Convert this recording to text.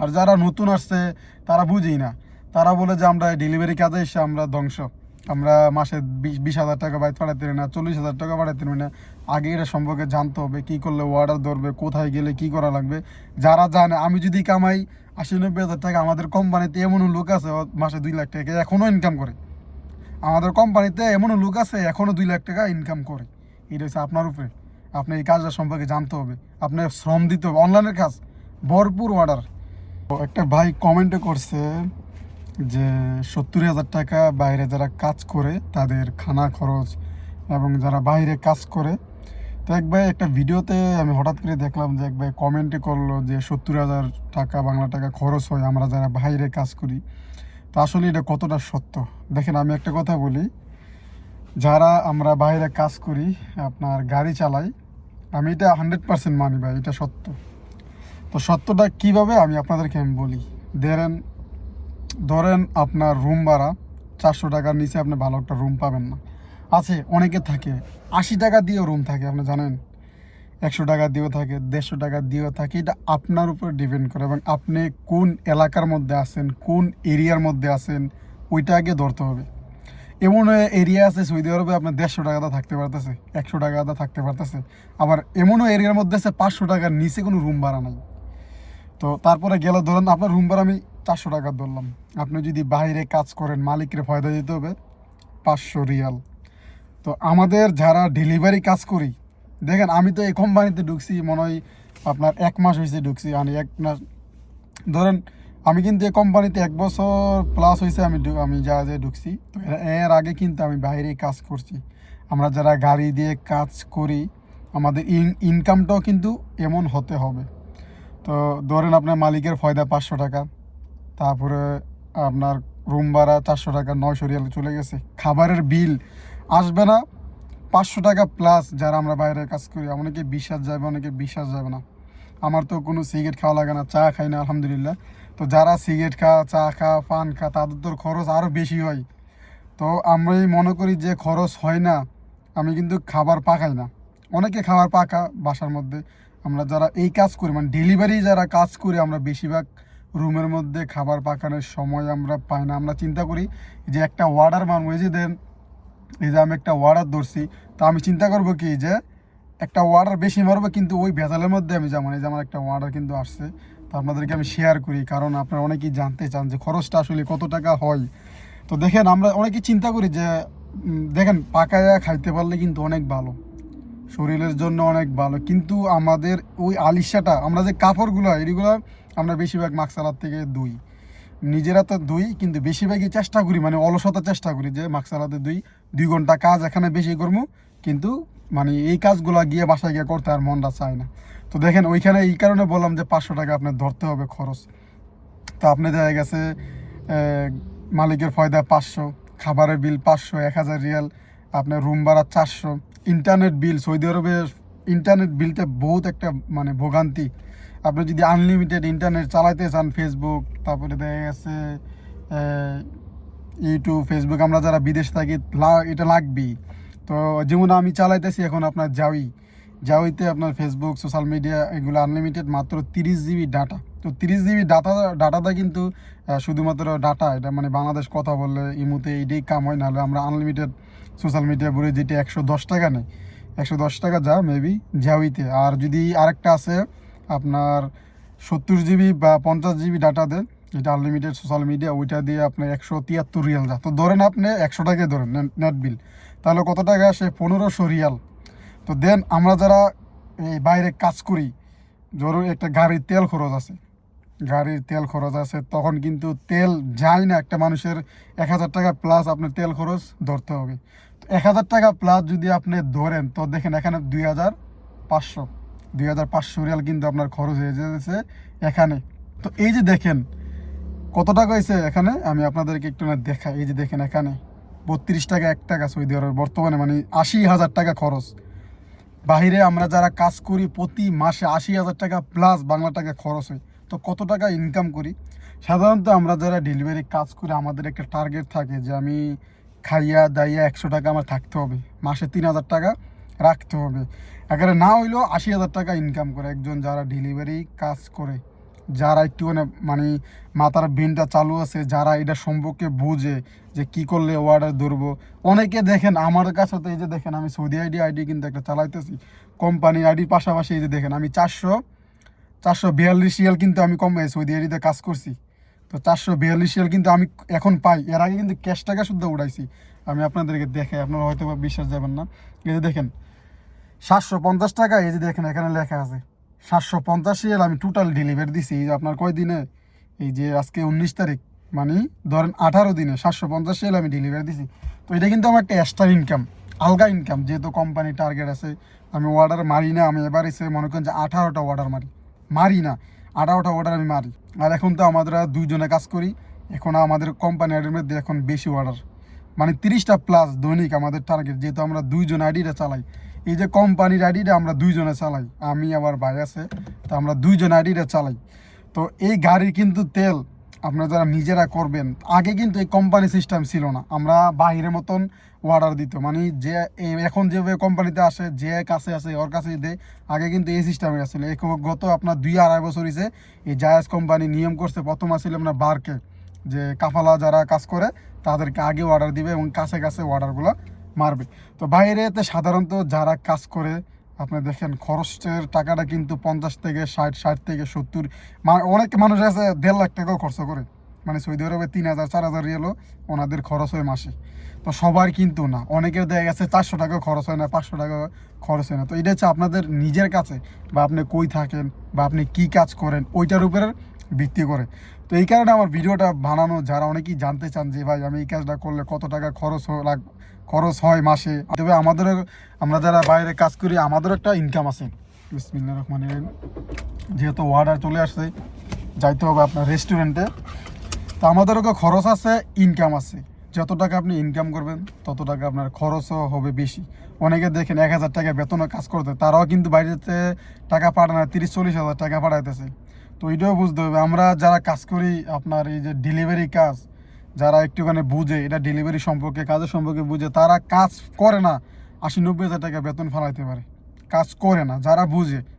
আর যারা নতুন আসছে, তারা বুঝেই না। তারা বলে যে আমরা ডেলিভারি কাজে এসে আমরা ধ্বংস। আমরা মাসে বিশ বিশ হাজার টাকা বাইক পাঠাতে পারি না, চল্লিশ হাজার টাকা পাঠাতে পারি না। আগে এটা সম্পর্কে জানতে হবে, কী করলে অর্ডার ধরবে, কোথায় গেলে কি করা লাগবে। যারা জানে, আমি যদি কামাই, আশি, নব্বই হাজার টাকা, আমাদের কোম্পানিতে এমনও লোক আছে, মাসে দুই লাখ টাকা এখনও ইনকাম করে। আমাদের কোম্পানিতে এমনও লোক আছে এখনও দুই লাখ টাকা ইনকাম করে। এটা হচ্ছে আপনার উপরে। আপনি এই কাজটা সম্পর্কে জানতে হবে। আপনার শ্রম দিতে হবে। অনলাইনের কাজ, ভরপুর অর্ডার একটা ভাই কমেন্টে করছে যে সত্তর হাজার টাকা বাইরে যারা কাজ করে, তাদের খানা খরচ এবং যারা বাইরে কাজ করে। তো এক ভাই একটা ভিডিওতে আমি হঠাৎ করে দেখলাম যে এক ভাই কমেন্টে করল যে সত্তর হাজার টাকা, বাংলা টাকা খরচ হয় আমরা যারা বাইরে কাজ করি। তো আসলে এটা কতটা সত্য? দেখেন আমি একটা কথা বলি, যারা আমরা বাইরে কাজ করি, আপনার গাড়ি চালাই, আমি এটা হান্ড্রেড পার্সেন্ট মানি ভাই, এটা সত্য। তো সত্যটা কীভাবে আমি আপনাদেরকে আমি বলি? ধরেন ধরেন আপনার রুম ভাড়া চারশো টাকার নিচে আপনি ভালো একটা রুম পাবেন না। আছে, অনেকে থাকে, আশি টাকা দিয়েও রুম থাকে, আপনি জানেন? একশো টাকা দিয়েও থাকে, দেড়শো টাকা দিয়েও থাকে, এটা আপনার উপর ডিপেন্ড করে এবং আপনি কোন এলাকার মধ্যে আছেন, কোন এরিয়ার মধ্যে আছেন, ওইটা আগে ধরতে হবে। এমন এরিয়া আছে, সৌদি আরবে আপনার দেড়শো টাকাতে থাকতে পারতেছে, একশো টাকাতে থাকতে পারতেছে। আবার এমনও এরিয়ার মধ্যে আছে, পাঁচশো টাকার নিচে কোনো রুম ভাড়া নাই। তো তারপরে গেলে, ধরেন আপনার রুম ভাড়া আমি চারশো টাকা ধরলাম। আপনি যদি বাইরে কাজ করেন, মালিকরে ফয়দা দিতে হবে পাঁচশো রিয়াল। তো আমাদের যারা ডেলিভারি কাজ করি, দেখেন আমি তো এই কোম্পানিতে ঢুকছি, মনে হয় আপনার এক মাস হয়েছে ঢুকছি, আমি এক মাস, ধরেন আমি কিন্তু এই কোম্পানিতে এক বছর প্লাস হয়েছে আমি আমি যা যে ঢুকছি, তো এর- আগে কিন্তু আমি বাইরে কাজ করছি। আমরা যারা গাড়ি দিয়ে কাজ করি, আমাদের ইনকামটাও কিন্তু এমন হতে হবে। তো ধরেন আপনার মালিকের ফয়দা পাঁচশো টাকা, তারপরে আপনার রুম ভাড়া চারশো টাকা, নয়শো রিয়াল চলে গেছে। খাবারের বিল আসবে না, পাঁচশো টাকা প্লাস যারা আমরা বাইরে কাজ করি, অনেকে বিশ্বাস যাবে, অনেকে বিশ্বাস যাবে না। আমার তো কোনো সিগারেট খাওয়া লাগে না, চা খাই না, আলহামদুলিল্লাহ। তো যারা সিগারেট খা, চা খা, পান খা, তাদের তো খরচ আরও বেশি হয়। তো আমি মনে করি যে খরচ হয় না, আমি কিন্তু খাবার পাকাই না। অনেকে খাবার পাকা বাসার মধ্যে আমরা যারা এই কাজ করি মানে ডেলিভারি যারা কাজ করি, আমরা বেশিরভাগ রুমের মধ্যে খাবার পাকানোর সময় আমরা পাই না। আমরা চিন্তা করি যে একটা অর্ডার মানবো এই যে দেন, এই যে আমি একটা অর্ডার ধরছি, তা আমি চিন্তা করব কি যে একটা অর্ডার বেশি মারবো, কিন্তু ওই ভেজালের মধ্যে আমি যেমন এই যে আমার একটা অর্ডার কিন্তু আসছে, তো আপনাদেরকে আমি শেয়ার করি, কারণ আপনারা অনেকেই জানতে চান যে খরচটা আসলে কত টাকা হয়। তো দেখেন, আমরা অনেকেই চিন্তা করি যে দেখেন, পাকায়া খাইতে পারলে কিন্তু অনেক ভালো। শরীরের জন্য অনেক ভালো। কিন্তু আমাদের ওই আলিশাটা, আমরা যে কাপড়গুলো, এগুলো আমরা বেশিরভাগ মাকসালার থেকে দুই। নিজেরা তো দুই, কিন্তু বেশিরভাগই চেষ্টা করি মানে অলসতা চেষ্টা করি যে মাকসালাতে দুই দুই ঘণ্টা কাজ এখানে বেশি করব কিন্তু মানে এই কাজগুলো গিয়ে বাসায় গিয়ে করতে আর মনটা চায় না। তো দেখেন, ওইখানে এই কারণে বললাম যে পাঁচশো টাকা আপনার ধরতে হবে খরচ। তো আপনি দেখা গেছে মালিকের ফয়দা পাঁচশো, খাবারের বিল পাঁচশো, এক হাজার রিয়াল, আপনার রুম ভাড়া চারশো ইন্টারনেট বিল, সৌদি আরবে ইন্টারনেট বিলটা বহুত একটা মানে ভোগান্তি। আপনি যদি আনলিমিটেড ইন্টারনেট চালাইতে চান ফেসবুক তারপরে দেখা গেছে ইউটিউব ফেসবুক আমরা যারা বিদেশ থাকি এটা লাগবেই। তো যেমন আমি চালাইতেছি, এখন আপনার জাউই জাউইতে আপনার ফেসবুক সোশ্যাল মিডিয়া এগুলো আনলিমিটেড মাত্র তিরিশ জিবি ডাটা তো তিরিশ জিবি ডাটা ডাটাটা কিন্তু শুধুমাত্র ডাটা এটা মানে বাংলাদেশ কথা বললে ইমুতে এইটাই কাম হয়, নাহলে আমরা আনলিমিটেড সোশ্যাল মিডিয়া বলে যেটি একশো দশ টাকা নেই। একশো দশ টাকা যা মেবি জাউইতে আর যদি আরেকটা আছে, আপনার সত্তর জিবি বা পঞ্চাশ জিবি ডাটা দেন যেটা আনলিমিটেড সোশ্যাল মিডিয়া ওইটা দিয়ে আপনার একশো তিয়াত্তর রিয়াল যা। তো ধরেন আপনি একশো টাকায় ধরেন নেট বিল তাহলে কত টাকা? আসে পনেরোশো রিয়াল। তো দেন আমরা যারা এই বাইরে কাজ করি, ধরুন একটা গাড়ির তেল খরচ আছে গাড়ির তেল খরচ আছে, তখন কিন্তু তেল যায় না। একটা মানুষের এক হাজার টাকা প্লাস আপনার তেল খরচ ধরতে হবে। তো এক হাজার টাকা প্লাস যদি আপনি ধরেন, তো দেখেন এখানে দুই হাজার পাঁচশো, দুই হাজার পাঁচশো রিয়াল কিন্তু আপনার খরচ হয়ে যাচ্ছে এখানে। তো এই যে দেখেন, কত টাকা হয়েছে এখানে? আমি আপনাদেরকে একটু না দেখাই। এই যে দেখেন এখানে, বত্রিশ টাকা এক টাকা সৌদি আরবে বর্তমানে মানে আশি হাজার টাকা খরচ। বাহিরে আমরা যারা কাজ করি, প্রতি মাসে আশি হাজার টাকা প্লাস বাংলা টাকা খরচ হয়। তো কত টাকা ইনকাম করি? সাধারণত আমরা যারা ডেলিভারি কাজ করি, আমাদের একটা টার্গেট থাকে যে আমি খাইয়া দাইয়া একশো টাকা আমার থাকতে হবে। মাসে তিন হাজার টাকা রাখতে হবে। একেবারে না হইলেও আশি হাজার টাকা ইনকাম করে একজন যারা ডেলিভারি কাজ করে। যারা একটুখানি মানে মাথার বেনটা চালু আছে, যারা এটা সম্পর্কে বুঝে যে কি করলে অর্ডার ধরবো। অনেকে দেখেন, আমার কাছে এই যে দেখেন, আমি সৌদি আইডি আইডি কিন্তু একটা চালাইতেছি। কোম্পানি আইডির পাশাপাশি এই যে দেখেন, আমি চারশো চারশো বিয়াল্লিশ রিয়াল কিন্তু আমি কম সৌদি আইডিতে কাজ করছি। তো চারশো বিয়াল্লিশ রিয়াল কিন্তু আমি এখন পাই। এর আগে কিন্তু ক্যাশ টাকা শুদ্ধ উড়াইছি। আমি আপনাদেরকে দেখে আপনারা হয়তো বা বিশ্বাস যাবেন না। এই যে দেখেন, সাতশো পঞ্চাশ টাকা, এই যে দেখেন এখানে লেখা আছে। সাতশো পঞ্চাশ রিয়াল আমি টোটাল ডেলিভারি দিছি। এই যে আপনার কয় দিনে? এই যে আজকে উনিশ তারিখ মানে ধরেন আঠারো দিনে সাতশো পঞ্চাশ রিয়াল আমি ডেলিভারি দিছি। তো এটা কিন্তু আমার একটা এক্সট্রা ইনকাম আলগা ইনকাম যেহেতু কোম্পানি টার্গেট আছে, আমি অর্ডার মারি না, আমি এবার এসে মনে করেন যে আঠারোটা অর্ডার মারি। মারি না, আঠারোটা অর্ডার আমি মারি। আর এখন তো আমরা দুইজনে কাজ করি, এখন আমাদের কোম্পানি আইডির মধ্যে এখন বেশি অর্ডার মানে তিরিশটা প্লাস দৈনিক আমাদের টার্গেট যেহেতু আমরা দুইজন আইডিটা চালাই। এই যে কোম্পানির আইডিটা আমরা দুইজনে চালাই, আমি আবার ভাই আছে, তো আমরা দুইজন আইডিটা চালাই। তো এই গাড়ির কিন্তু তেল আপনারা যারা নিজেরা করবেন, আগে কিন্তু এই কোম্পানি সিস্টেম ছিল না। আমরা বাহিরের মতন অর্ডার দিত। মানে যে এখন যেভাবে কোম্পানিতে আসে, যে কাছে আসে, ওর কাছে দেয়, আগে কিন্তু এই সিস্টেমে আসছিল। এই গত আপনার দুই আড়াই বছর হয়েছে এই জায়াজ কোম্পানি নিয়ম করছে, প্রথম আসছিল আপনার বারকে, যে কাফালা যারা কাজ করে, তাদেরকে আগে অর্ডার দিবে এবং কাছে কাছে অর্ডারগুলো মারবে। তো বাইরেতে সাধারণত যারা কাজ করে আপনি দেখেন, খরচের টাকাটা কিন্তু পঞ্চাশ থেকে ষাট ষাট থেকে সত্তর। অনেক মানুষ আছে, দেড় লাখ টাকাও খরচ করে। মানে সৌদি আরবে তিন হাজার, চার হাজার রিয়েলও ওনাদের খরচ হয় মাসে। তো সবার কিন্তু না। অনেকের দেখা গেছে, চারশো টাকা খরচ হয় না, পাঁচশো টাকা খরচ হয় না। তো এটা হচ্ছে আপনাদের নিজের কাছে, বা আপনি কই থাকেন, বা আপনি কি কাজ করেন, ওইটার উপরে ভিত্তি করে। তো এই কারণে আমার ভিডিওটা বানানো, যারা অনেকেই জানতে চান যে, ভাই, আমি এই কাজটা করলে কত টাকা খরচ লাগ খরচ হয় মাসে। তবে আমাদেরও, আমরা যারা বাইরে কাজ করি, আমাদেরও একটা ইনকাম আছে। বিসমিল্লাহ রহমান যেহেতু অর্ডার চলে আসছে, যাইতে হবে আপনার রেস্টুরেন্টে তো আমাদেরও খরচ আছে ইনকাম আছে। যত টাকা আপনি ইনকাম করবেন, তত টাকা আপনার খরচও হবে বেশি। অনেকে দেখেন এক হাজার টাকা বেতনে কাজ করতে, তারাও কিন্তু বাইরেতে টাকা পাঠায় না, তিরিশ, চল্লিশ হাজার টাকা পাঠাইতেছে। তো এটাও বুঝতে হবে, আমরা যারা কাজ করি, আপনার এই যে ডেলিভারি কাজ যারা একটুখানি বুঝে, এটা ডেলিভারি সম্পর্কে, কাজের সম্পর্কে বুঝে, তারা কাজ করে না। আশি নব্বই হাজার টাকা বেতন ফেলাইতে পারে। কাজ করে না, যারা বুঝে।